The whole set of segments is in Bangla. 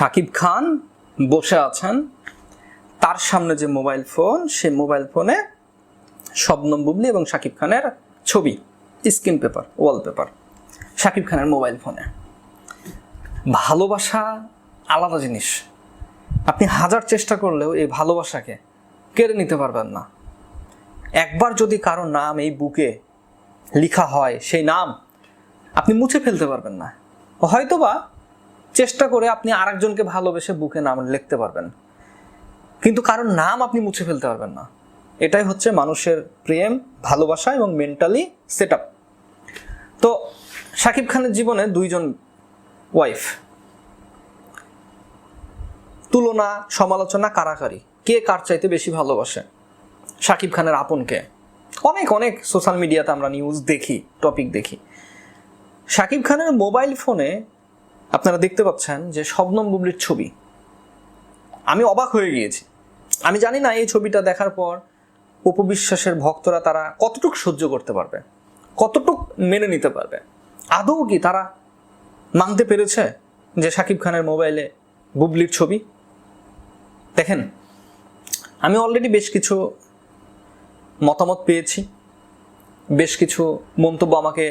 শাকিব খান বসে আছেন। তার সামনে যে মোবাইল ফোন সে মোবাইল ফোনে শবনম বুবলি এবং শাকিব খানের ছবি, স্ক্রিন পেপার ওয়ালপেপার শাকিব খানের মোবাইল ফোনে। ভালোবাসা আলাদা জিনিস। আপনি হাজার চেষ্টা করলেও এই ভালোবাসাকে কেড়ে নিতে পারবেন না। একবার যদি কারও নাম এই বুকে লেখা হয়, সেই নাম আপনি মুছে ফেলতে পারবেন না। হয়তোবা চেষ্টা করে আপনি আরেকজনকে ভালোবেসে বুকে নাম লিখতে পারবেন। কিন্তু কারোর নাম আপনি মুছে ফেলতে পারবেন না। এটাই হচ্ছে মানুষের প্রেম, ভালোবাসা এবং মেন্টালি সেট তো শাকিব খানের জীবনে দুইজন ওয়াইফ তুলনা, সমালোচনা কারাকারি কে কার চাইতে বেশি ভালোবাসে? শাকিব খানের আপনকে। অনেক অনেক সোশ্যাল মিডিয়াতে আমরা নিউজ দেখি টপিক দেখি। শাকিব খানের মোবাইল ফোনে আপনারা দেখতে পাচ্ছেন যে শবনম বুবলির ছবি। আমি অবাক হয়ে গিয়েছি। আমি জানি না এই ছবিটা দেখার পর উপবিশ্বাসের ভক্তরা তারা কতটুক সহ্য করতে পারবে, কতটুক মেনে নিতে পারবে। আদৌ কি তারা মানতে পেরেছে যে শাকিব খানের মোবাইলে বুবলির ছবি? দেখেন, আমি অলরেডি বেশ কিছু মতামত পেয়েছি। বেশ কিছু মন্তব্য আমাকে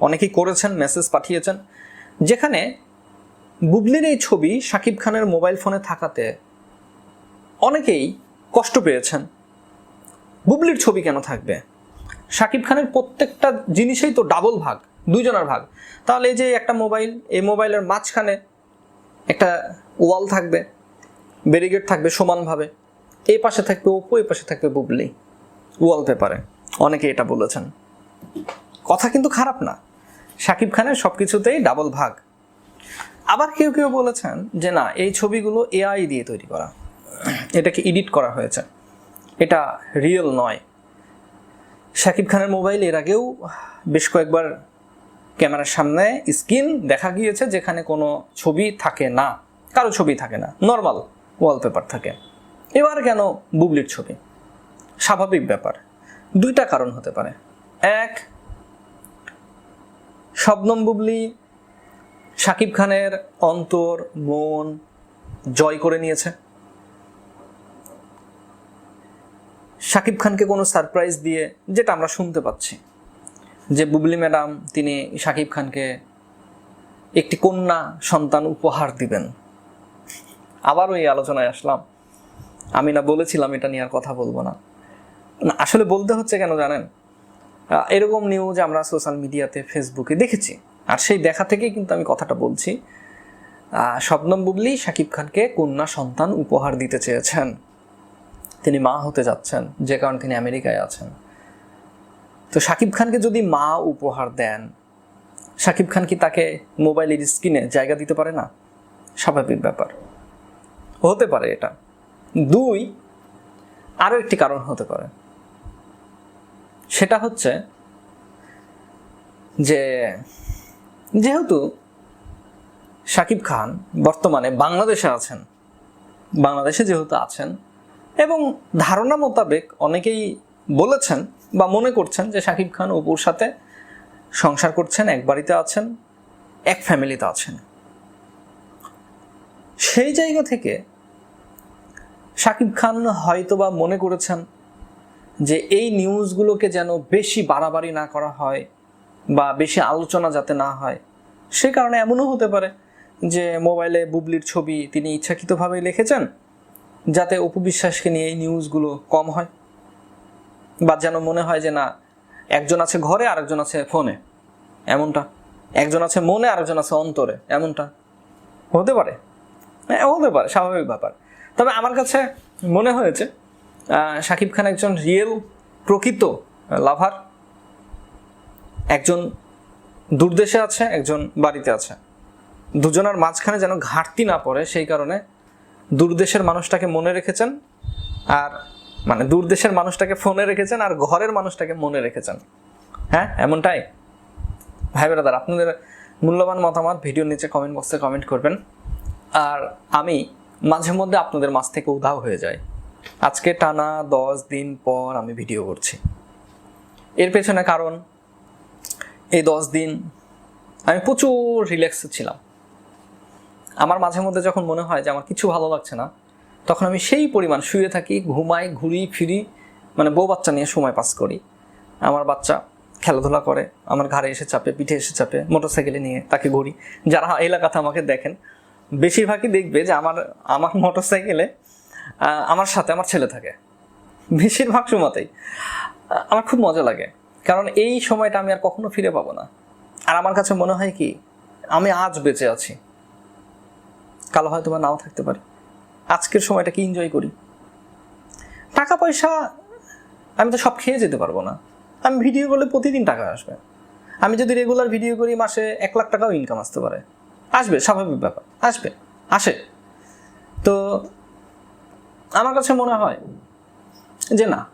অনেকেই করেছেন মেসেজ পাঠিয়েছেন। যেখানে বুবলির এই ছবি শাকিব খানের মোবাইল ফোনে থাকাতে অনেকেই কষ্ট পেয়েছেন। বুবলির ছবি কেন থাকবে? শাকিব খানের প্রত্যেকটা জিনিসেই তো ডাবল ভাগ, দুইজনের ভাগ। তাহলে এই যে একটা মোবাইল, এই মোবাইলের মাঝখানে একটা ওয়াল থাকবে ব্যারিগেড থাকবে সমানভাবে, এই পাশে থাকবে ওপো, এই পাশে থাকবে বুবলি, ওয়াল ওয়ালপেপারে অনেকে এটা বলেছেন। কথা কিন্তু খারাপ না। শাকিব খানের সব কিছুতেই ডাবল ভাগ। আবার কেউ কেউ বলেছেন যে না, এই ছবিগুলো এআই দিয়ে তৈরি করা। এটাকে এডিট করা হয়েছে। এটা রিয়েল নয়। শাকিব খানের মোবাইল এর আগেও বেশ কয়েকবার ক্যামেরার সামনে স্ক্রিন দেখা গিয়েছে যেখানে কোনো ছবি থাকে না। কারও ছবি থাকে না। নর্মাল ওয়ালপেপার থাকে। এবার কেন বুবলির ছবি? স্বাভাবিক ব্যাপার। দুইটা কারণ হতে পারে। এক, শবনম বুবলি শাকিব খানের অন্তর, মন জয় করে নিয়েছে। শাকিব খানকে কোনো সারপ্রাইজ দিয়ে যেটা আমরা শুনতে পাচ্ছি, যে বুবলি ম্যাডাম তিনি শাকিব খানকে একটি কন্যা সন্তান উপহার দিবেন। আবারও এই আলোচনায় আসলাম। আমি না বলেছিলাম এটা নিয়ে আর কথা বলব না। আসলে বলতে হচ্ছে কেন জানেন? এরকম নিউজ আমরা সোশ্যাল মিডিয়াতে ফেসবুকে দেখেছি। আর সেই দেখা থেকেই কিন্তু আমি কথাটা বলছি। শবনম বুবলি শাকিব খানকে কন্যা সন্তান উপহার দিতে চেয়েছেন। তিনি মা হতে যাচ্ছেন যে কারণে তিনি আমেরিকায় আছেন। তো শাকিব খানকে যদি মা উপহার দেন শাকিব খান কি তাকে মোবাইলের স্ক্রিনে জায়গা দিতে পারে না? স্বাভাবিক ব্যাপার। হতে পারে এটা। দুই আরও একটি কারণ হতে পারে। সেটা হচ্ছে যে যেহেতু শাকিব খান বর্তমানে বাংলাদেশে আছেন, বাংলাদেশে যেহেতু আছেন, এবং ধারণা মোতাবেক অনেকেই বলেছেন বা মনে করছেন যে শাকিব খান অপুর সাথে সংসার করছেন, এক বাড়িতে আছেন, এক ফ্যামিলিতে আছেন। সেই জায়গা থেকে শাকিব খান হয়তোবা মনে করেছেন যে এই নিউজগুলোকে যেন বেশি বাড়াবাড়ি না করা হয় বা বেশি আলোচনা যাতে না হয়। সে কারণে এমনও হতে পারে যে মোবাইলে বুবলির ছবি তিনি ইচ্ছাকৃতভাবে লিখেছেন, যাতে অপবিশ্বাসকে নিয়ে এই নিউজগুলো কম হয়। বা যেন মনে হয় যে না, একজন আছে ঘরে, আরেকজন আছে ফোনে। এমনটা। একজন আছে মনে, আরেকজন আছে অন্তরে। এমনটা। হতে পারে। হ্যাঁ হতে পারে, স্বাভাবিক ব্যাপার। তবে আমার কাছে মনে হয়েছে শাকিব খান একজন রিয়েল প্রকৃত লাভার। একজন দূরদেশে আছে, একজন বাড়িতে আছে। দুজনের মাঝখানে যেন ঘাটতি না পড়ে, সেই কারণে দূরদেশের মানুষটাকে মনে রেখেছেন আর মানে দূরদেশের মানুষটাকে ফোনে রেখেছেন আর ঘরের মানুষটাকে মনে রেখেছেন। হ্যাঁ এমনটাই? ভাই ব্রাদার, আপনাদের মূল্যবান মতামত ভিডিওর নিচে কমেন্ট বক্সে কমেন্ট করবেন। আর আমি মাঝে মধ্যে আপনাদের মাছ থেকে উধাও হয়ে যাই। আজকে টানা দশ দিন পর আমি ভিডিও করছি। এর পেছনে কারণ এই দশ দিন আমি প্রচুর রিল্যাক্সে ছিলাম। আমার মাঝে মধ্যে যখন মনে হয় যে আমার কিছু ভালো লাগছে না, তখন আমি সেই পরিমাণ শুয়ে থাকি, ঘুমাই, ঘুরি, ফিরি মানে বউ বাচ্চা নিয়ে সময় পাস করি। আমার বাচ্চা খেলাধুলা করে, আমার ঘাড়ে এসে চাপে, পিঠে এসে চাপে, মোটরসাইকেলে নিয়ে তাকে ঘুরি। যারা এলাকাতে আমাকে দেখেন, বেশিরভাগই দেখবে যে আমার আমার মোটরসাইকেলে আমার সাথে আমার ছেলে থাকে। বেশিরভাগ সময়তেই। আমার খুব মজা লাগে। কারণ এই সময়টা আমি আর কখনো ফিরে পাবো না। আর আমার কাছে মনে হয় কি, আমি আজ বেঁচে আছি। কালো হয়তো বা নাও থাকতে পারি। আজকের সময়টাকে এনজয় করি? টাকা পয়সা, আমি তো সব খেয়ে যেতে পারব না। আমি ভিডিও করলে প্রতিদিন টাকা আসবে। আমি যদি রেগুলার ভিডিও করি, মাসে এক লাখ টাকাও ইনকাম আসতে পারে। আসবে, স্বাভাবিক ব্যাপার। আসবে, আসে। তো আমার কাছে মনে হয় যে না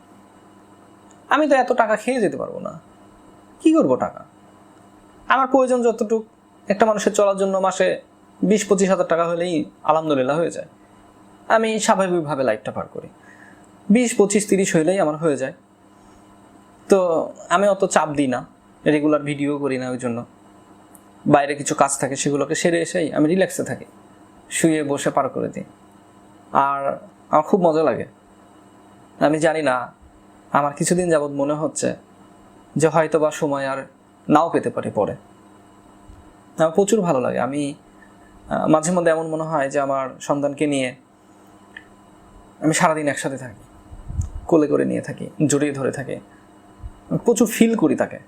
আমি তো এত টাকা খেয়ে যেতে পারব না। কি করব টাকা? আমার প্রয়োজন যতটুক, একটা মানুষের চলার জন্য মাসে বিশ, পঁচিশ হাজার টাকা হলেই আলহামদুলিল্লাহ হয়ে যায়। আমি স্বাভাবিকভাবে লাইফটা পার করি। বিশ, পঁচিশ, তিরিশ হইলেই আমার হয়ে যায়। তো আমি অত চাপ দিই না রেগুলার ভিডিও করি না ওই জন্য। বাইরে কিছু কাজ থাকে সেগুলোকে সেরে এসেই আমি রিল্যাক্সে থাকি, শুয়ে বসে পার করে দিই। আর আমার খুব মজা লাগে। আমি জানি না আমার কিছুদিন যাবৎ মনে হচ্ছে যে হয়তো বা সময় আর নাও পেতে পারি পরে। আমার প্রচুর ভালো লাগে। আমি মাঝে মধ্যে এমন মনে হয় যে আমার সন্তানকে নিয়ে আমি সারাদিন একসাথে থাকি, কোলে করে নিয়ে থাকি, জড়িয়ে ধরে থাকি। প্রচুর ফিল করি তাকে।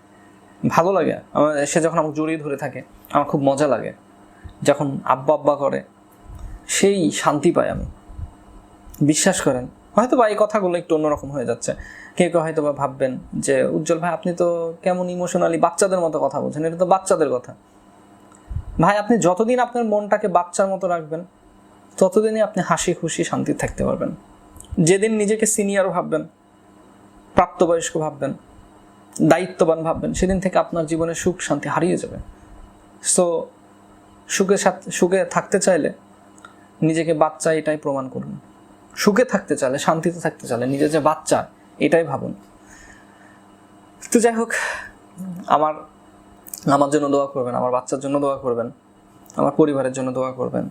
ভালো লাগে। আমার, সে যখন আমাকে জড়িয়ে ধরে থাকে, আমার খুব মজা লাগে। যখন আব্বা আব্বা করে, সেই শান্তি পাই আমি। বিশ্বাস করেন হয়তো বা এই কথাগুলো একটু অন্যরকম হয়ে যাচ্ছে। কেউ কেউ হয়তো বা ভাববেন যে, উজ্জ্বল ভাই, আপনি তো কেমন ইমোশনালি বাচ্চাদের মতো কথা বলছেন, এটা তো বাচ্চাদের কথা। ভাই, আপনি যতদিন আপনার মনটাকে বাচ্চার মতো রাখবেন, ততদিনই আপনি হাসি খুশি শান্তি থাকতে পারবেন। যেদিন নিজেকে সিনিয়র ভাববেন, প্রাপ্তবয়স্ক ভাববেন, দায়িত্ববান ভাববেন, সেদিন থেকে আপনার জীবনে সুখ, শান্তি হারিয়ে যাবে। সো সুখে সাথে, সুখে থাকতে চাইলে নিজেকে বাচ্চা এটাই প্রমাণ করুন। সুখে থাকতে চাইলে শান্তিতে থাকতে চাইলে নিজের যে বাচ্চা, এটাই ভাবুন। তো যাই হোক, আমার আমার জন্য দোয়া করবেন, আমার বাচ্চার জন্য দোয়া করবেন, আমার পরিবারের জন্য দোয়া করবেন।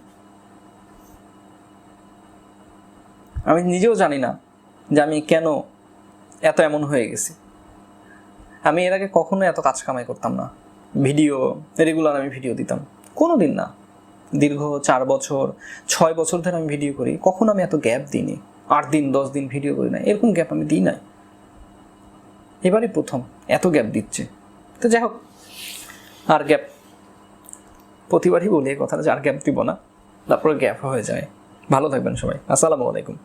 আমি নিজেও জানি না যে আমি কেন এত এমন হয়ে গেছি। আমি এর আগে কখনো এত কাজ কামাই করতাম না। ভিডিও, রেগুলার আমি ভিডিও দিতাম। কোনো দিন না। দীর্ঘ চার বছর, ছয় বছর ধরে আমি ভিডিও করি, কখনো আমি এত গ্যাপ দিইনি। আট দিন, দশ দিন ভিডিও করি না এরকম গ্যাপ আমি দিই নাই। এবারে প্রথম, এত গ্যাপ দিচ্ছে। তো যাই হোক, আর গ্যাপ প্রতিবারই বলি এই কথাটা যে আর গ্যাপ দিব না, তারপরে গ্যাপ হয়ে যায়। ভালো থাকবেন সবাই। আসসালামু আলাইকুম।